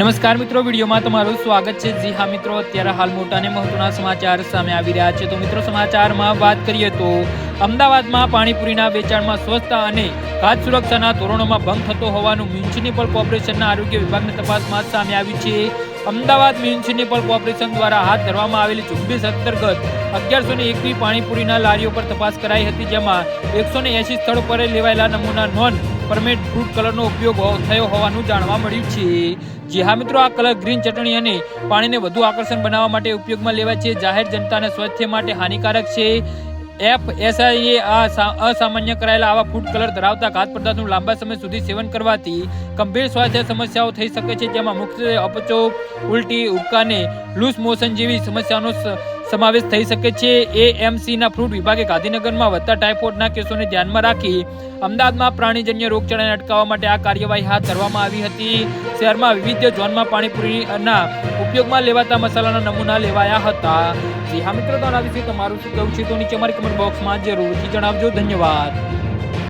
નમસ્કાર મિત્રો, વિડીયોમાં તમારું સ્વાગત છે. જી હા મિત્રો, અત્યારે હાલ મોટા અને મહત્વના સમાચાર સામે આવી રહ્યા છે. તો મિત્રો, સમાચારમાં વાત કરીએ તો અમદાવાદમાં પાણીપુરીના વેચાણમાં સ્વચ્છતા અને ખાદ્ય સુરક્ષાના ધોરણોમાં ભંગ થતો હોવાનું મ્યુનિસિપલ કોર્પોરેશનના આરોગ્ય વિભાગની તપાસમાં સામે આવ્યું છે. અમદાવાદ મ્યુનિસિપલ કોર્પોરેશન દ્વારા હાથ ધરવામાં આવેલી ઝુંબેશ અંતર્ગત અગિયારસો ને એકવી પાણીપુરીના લારીઓ પર તપાસ કરાઈ હતી, જેમાં એકસો ને એસી સ્થળ પર લેવાયેલા નમૂના નોન પરમેટ ફૂડ કલરનો ઉપયોગ થયો હોવાનું જાણવા મળ્યું છે. જી હા મિત્રો, આ કલર ગ્રીન ચટણી અને પાણીને વધુ આકર્ષણ બનાવવા માટે ઉપયોગમાં લેવાય છે. જાહેર જનતાને સ્વાસ્થ્ય માટે હાનિકારક છે. એફ એસઆઈએ આ અસામાન્ય કરાયેલા આવા ફૂડ કલર ધરાવતા ખાદ્ય પદાર્થનું લાંબા સમય સુધી સેવન કરવાથી ગંભીર સ્વાસ્થ્ય સમસ્યાઓ થઈ શકે છે. જેમાં મુખ્યત્વે અપચો, ઉલટી, ઉબકાને લૂઝ મોશન જેવી સમસ્યાઓનો સ- સમાવેશ થઈ શકે છે. એએમસીના ફ્રૂટ વિભાગે ગાંધીનગરમાં વધતા ટાઇફોઇડના કેસોને ધ્યાનમાં રાખી અમદાવાદમાં પ્રાણીજન્ય રોગચાળાને અટકાવવા માટે આ કાર્યવાહી હાથ ધરવામાં આવી હતી. શહેરમાં વિવિધ ઝોનમાં પાણીપુરીના ઉપયોગમાં લેવાતા મસાલાના નમૂના લેવાયા હતા. જી હા, મિત્રો, તો આના વિશે તમારું શું કહેવું છે? તો નીચે અમારી કમેન્ટ બોક્સમાં જરૂરથી જણાવજો. ધન્યવાદ.